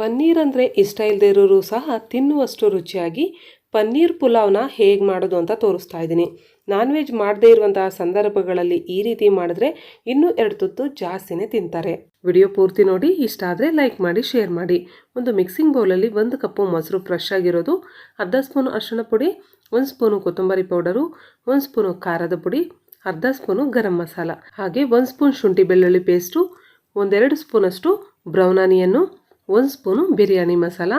ಪನ್ನೀರ್ ಅಂದರೆ ಇಷ್ಟ ಇಲ್ಲದೆ ಇರೋರು ಸಹ ತಿನ್ನುವಷ್ಟು ರುಚಿಯಾಗಿ ಪನ್ನೀರ್ ಪುಲಾವ್ನ ಹೇಗೆ ಮಾಡೋದು ಅಂತ ತೋರಿಸ್ತಾ ಇದ್ದೀನಿ. ನಾನ್ ವೆಜ್ ಮಾಡದೇ ಇರುವಂತಹ ಸಂದರ್ಭಗಳಲ್ಲಿ ಈ ರೀತಿ ಮಾಡಿದ್ರೆ ಇನ್ನೂ ಎರಡು ತುತ್ತು ಜಾಸ್ತಿನೇ ತಿಂತಾರೆ. ವಿಡಿಯೋ ಪೂರ್ತಿ ನೋಡಿ, ಇಷ್ಟ ಆದರೆ ಲೈಕ್ ಮಾಡಿ, ಶೇರ್ ಮಾಡಿ. ಒಂದು ಮಿಕ್ಸಿಂಗ್ ಬೌಲಲ್ಲಿ ಒಂದು ಕಪ್ಪು ಮೊಸರು ಫ್ರೆಶ್ ಆಗಿರೋದು, ಅರ್ಧ ಸ್ಪೂನು ಅರಿಶಿಣ ಪುಡಿ, ಒಂದು ಸ್ಪೂನು ಕೊತ್ತಂಬರಿ ಪೌಡರು, ಒಂದು ಸ್ಪೂನು ಖಾರದ ಪುಡಿ, ಅರ್ಧ ಸ್ಪೂನು ಗರಂ ಮಸಾಲ. ಹಾಗೆ ಒಂದು ಸ್ಪೂನ್ ಶುಂಠಿ ಬೆಳ್ಳುಳ್ಳಿ ಪೇಸ್ಟು, ಒಂದೆರಡು ಸ್ಪೂನಷ್ಟು ಬ್ರೌನ್ ಆನಿಯನ್ನು ಒಂದು ಸ್ಪೂನು ಬಿರಿಯಾನಿ ಮಸಾಲ,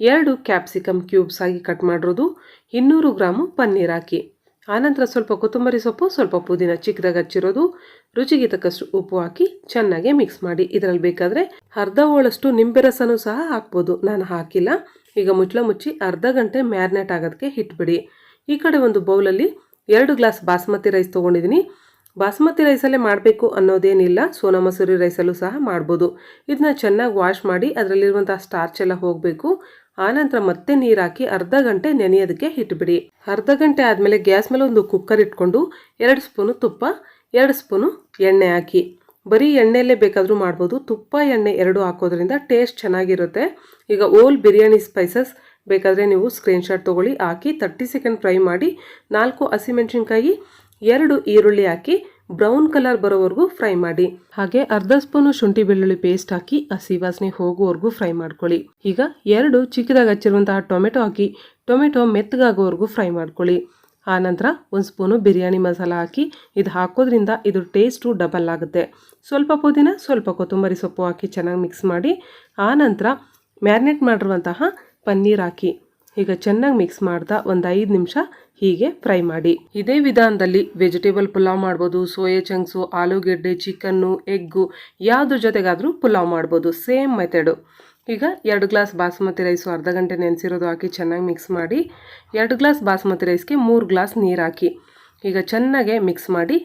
ಎರಡು ಕ್ಯಾಪ್ಸಿಕಮ್ ಕ್ಯೂಬ್ಸ್ ಆಗಿ ಕಟ್ ಮಾಡಿರೋದು, ಇನ್ನೂರು ಗ್ರಾಮು ಪನ್ನೀರ್ ಹಾಕಿ. ಆನಂತರ ಸ್ವಲ್ಪ ಕೊತ್ತಂಬರಿ ಸೊಪ್ಪು, ಸ್ವಲ್ಪ ಪುದೀನ ಚಿಕ್ಕದಾಗಿ ಹಚ್ಚಿರೋದು, ರುಚಿಗೆ ತಕ್ಕಷ್ಟು ಉಪ್ಪು ಹಾಕಿ ಚೆನ್ನಾಗಿ ಮಿಕ್ಸ್ ಮಾಡಿ. ಇದರಲ್ಲಿ ಬೇಕಾದರೆ ಅರ್ಧ ಹೋಳಷ್ಟು ನಿಂಬೆ ರಸನೂ ಸಹ ಹಾಕ್ಬೋದು. ನಾನು ಹಾಕಿಲ್ಲ. ಈಗ ಮುಚ್ಚಳ ಮುಚ್ಚಿ ಅರ್ಧ ಗಂಟೆ ಮ್ಯಾರಿನೇಟ್ ಆಗೋದಕ್ಕೆ ಇಟ್ಬಿಡಿ. ಈ ಕಡೆ ಒಂದು ಬೌಲಲ್ಲಿ ಎರಡು ಗ್ಲಾಸ್ ಬಾಸ್ಮತಿ ರೈಸ್ ತೊಗೊಂಡಿದ್ದೀನಿ. ಬಾಸ್ಮತಿ ರೈಸಲ್ಲೇ ಮಾಡಬೇಕು ಅನ್ನೋದೇನಿಲ್ಲ ಸೋನಾ ಮಸೂರಿ ರೈಸಲ್ಲೂ ಸಹ ಮಾಡ್ಬೋದು. ಇದನ್ನ ಚೆನ್ನಾಗಿ ವಾಶ್ ಮಾಡಿ ಅದರಲ್ಲಿರುವಂಥ ಸ್ಟಾರ್ಚ್ ಎಲ್ಲ ಹೋಗಬೇಕು. ಆನಂತರ ಮತ್ತೆ ನೀರು ಹಾಕಿ ಅರ್ಧ ಗಂಟೆ ನೆನೆಯೋದಕ್ಕೆ ಇಟ್ಬಿಡಿ. ಅರ್ಧ ಗಂಟೆ ಆದಮೇಲೆ ಗ್ಯಾಸ್ ಮೇಲೆ ಒಂದು ಕುಕ್ಕರ್ ಇಟ್ಕೊಂಡು ಎರಡು ಸ್ಪೂನು ತುಪ್ಪ, ಎರಡು ಸ್ಪೂನು ಎಣ್ಣೆ ಹಾಕಿ. ಬರೀ ಎಣ್ಣೆಯಲ್ಲೇ ಬೇಕಾದರೂ ಮಾಡ್ಬೋದು. ತುಪ್ಪ, ಎಣ್ಣೆ ಎರಡು ಹಾಕೋದ್ರಿಂದ ಟೇಸ್ಟ್ ಚೆನ್ನಾಗಿರುತ್ತೆ. ಈಗ ಓಲ್ ಬಿರಿಯಾನಿ ಸ್ಪೈಸಸ್ ಬೇಕಾದರೆ ನೀವು ಸ್ಕ್ರೀನ್ಶಾಟ್ ತೊಗೊಳ್ಳಿ, ಹಾಕಿ ತರ್ಟಿ ಸೆಕೆಂಡ್ ಫ್ರೈ ಮಾಡಿ ನಾಲ್ಕು ಹಸಿಮೆಣಸಿನ್ಕಾಯಿ ಎರಡು ಈರುಳ್ಳಿ ಹಾಕಿ ಬ್ರೌನ್ ಕಲರ್ ಬರೋವರೆಗೂ ಫ್ರೈ ಮಾಡಿ. ಹಾಗೆ ಅರ್ಧ ಸ್ಪೂನು ಶುಂಠಿ ಬೆಳ್ಳುಳ್ಳಿ ಪೇಸ್ಟ್ ಹಾಕಿ ಹಸಿ ವಾಸನೆ ಹೋಗುವವರೆಗೂ ಫ್ರೈ ಮಾಡ್ಕೊಳ್ಳಿ. ಈಗ ಎರಡು ಚಿಕ್ಕದಾಗಿ ಹಚ್ಚಿರುವಂತಹ ಟೊಮೆಟೊ ಹಾಕಿ ಟೊಮೆಟೊ ಮೆತ್ತಗಾಗೋವರೆಗೂ ಫ್ರೈ ಮಾಡ್ಕೊಳ್ಳಿ. ಆನಂತರ ಒಂದು ಸ್ಪೂನು ಬಿರಿಯಾನಿ ಮಸಾಲ ಹಾಕಿ ಇದು ಹಾಕೋದ್ರಿಂದ ಇದು ಟೇಸ್ಟು ಡಬಲ್ ಆಗುತ್ತೆ. ಸ್ವಲ್ಪ ಪುದೀನ, ಸ್ವಲ್ಪ ಕೊತ್ತಂಬರಿ ಸೊಪ್ಪು ಹಾಕಿ ಚೆನ್ನಾಗಿ ಮಿಕ್ಸ್ ಮಾಡಿ ಆನಂತರ ಮ್ಯಾರಿನೇಟ್ ಮಾಡಿರುವಂತಹ ಪನ್ನೀರ್ ಹಾಕಿ. ಈಗ ಚೆನ್ನಾಗಿ ಮಿಕ್ಸ್ ಮಾಡ್ತಾ ಒಂದು ಐದು ನಿಮಿಷ ಹೀಗೆ ಫ್ರೈ ಮಾಡಿ. ಇದೇ ವಿಧಾನದಲ್ಲಿ ವೆಜಿಟೇಬಲ್ ಪುಲಾವ್ ಮಾಡ್ಬೋದು, ಸೋಯಾ ಚಂಕ್ಸು, ಆಲೂಗೆಡ್ಡೆ, ಚಿಕನ್ನು, ಎಗ್ಗು, ಯಾವುದ್ರ ಜೊತೆಗಾದರೂ ಪುಲಾವ್ ಮಾಡ್ಬೋದು, ಸೇಮ್ ಮೆಥಡು ಈಗ ಎರಡು ಗ್ಲಾಸ್ ಬಾಸುಮತಿ ರೈಸು ಅರ್ಧ ಗಂಟೆ ನೆನೆಸಿರೋದು ಹಾಕಿ ಚೆನ್ನಾಗಿ ಮಿಕ್ಸ್ ಮಾಡಿ, ಎರಡು ಗ್ಲಾಸ್ ಬಾಸುಮತಿ ರೈಸ್ಗೆ ಮೂರು ಗ್ಲಾಸ್ ನೀರು ಹಾಕಿ. ಈಗ ಚೆನ್ನಾಗೆ ಮಿಕ್ಸ್ ಮಾಡಿ,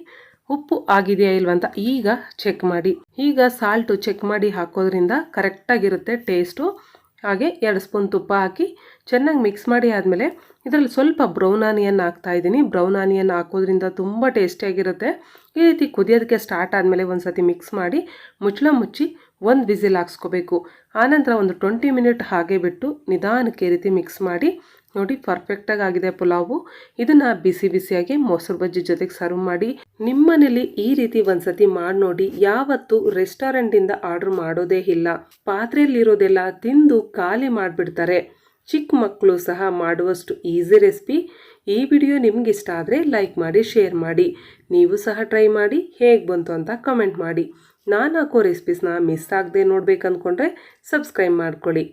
ಉಪ್ಪು ಆಗಿದೆಯಾ ಇಲ್ವಂತ ಈಗ ಚೆಕ್ ಮಾಡಿ. ಈಗ ಸಾಲ್ಟು ಚೆಕ್ ಮಾಡಿ ಹಾಕೋದ್ರಿಂದ ಕರೆಕ್ಟಾಗಿರುತ್ತೆ ಟೇಸ್ಟು ಹಾಗೆ ಎರಡು ಸ್ಪೂನ್ ತುಪ್ಪ ಹಾಕಿ ಚೆನ್ನಾಗಿ ಮಿಕ್ಸ್ ಮಾಡಿ ಆದಮೇಲೆ ಇದರಲ್ಲಿ ಸ್ವಲ್ಪ ಬ್ರೌನ್ ಆನಿಯನ್ ಹಾಕ್ತಾ ಇದ್ದೀನಿ. ಬ್ರೌನ್ ಆನಿಯನ್ ಹಾಕೋದ್ರಿಂದ ತುಂಬ ಟೇಸ್ಟಿಯಾಗಿರುತ್ತೆ ಈ ರೀತಿ ಕುದಿಯೋದಕ್ಕೆ ಸ್ಟಾರ್ಟ್ ಆದಮೇಲೆ ಒಂದು ಸತಿ ಮಿಕ್ಸ್ ಮಾಡಿ ಮುಚ್ಚಳ ಮುಚ್ಚಿ ಒಂದು ವಿಸಿಲ್ ಹಾಕ್ಸ್ಕೋಬೇಕು. ಆನಂತರ ಒಂದು ಟ್ವೆಂಟಿ ಮಿನಿಟ್ ಹಾಗೆ ಬಿಟ್ಟು ನಿಧಾನಕ್ಕೆ ರೀತಿ ಮಿಕ್ಸ್ ಮಾಡಿ, ನೋಡಿ ಪರ್ಫೆಕ್ಟಾಗಿ ಆಗಿದೆ ಪುಲಾವು. ಇದನ್ನು ಬಿಸಿ ಬಿಸಿಯಾಗಿ ಮೊಸರು ಬಜ್ಜಿ ಜೊತೆಗೆ ಸರ್ವ್ ಮಾಡಿ. ನಿಮ್ಮನೇಲಿ ಈ ರೀತಿ ಒಂದ್ಸತಿ ಮಾಡಿ ನೋಡಿ. ಯಾವತ್ತೂ ರೆಸ್ಟೋರೆಂಟಿಂದ ಆರ್ಡರ್ ಮಾಡೋದೇ ಇಲ್ಲ. ಪಾತ್ರೆಯಲ್ಲಿರೋದೆಲ್ಲ ತಿಂದು ಖಾಲಿ ಮಾಡಿಬಿಡ್ತಾರೆ. ಚಿಕ್ಕ ಮಕ್ಕಳು ಸಹ ಮಾಡುವಷ್ಟು ಈಸಿ ರೆಸಿಪಿ ಈ ವಿಡಿಯೋ ನಿಮ್ಗೆ ಇಷ್ಟ ಆದರೆ ಲೈಕ್ ಮಾಡಿ, ಶೇರ್ ಮಾಡಿ. ನೀವು ಸಹ ಟ್ರೈ ಮಾಡಿ, ಹೇಗೆ ಬಂತು ಅಂತ ಕಮೆಂಟ್ ಮಾಡಿ. ನಾನು ಹಾಕೋ ರೆಸಿಪೀಸ್ನ ಮಿಸ್ ಆಗದೆ ನೋಡ್ಬೇಕು ಅಂದ್ಕೊಂಡ್ರೆ ಸಬ್ಸ್ಕ್ರೈಬ್ ಮಾಡ್ಕೊಳ್ಳಿ.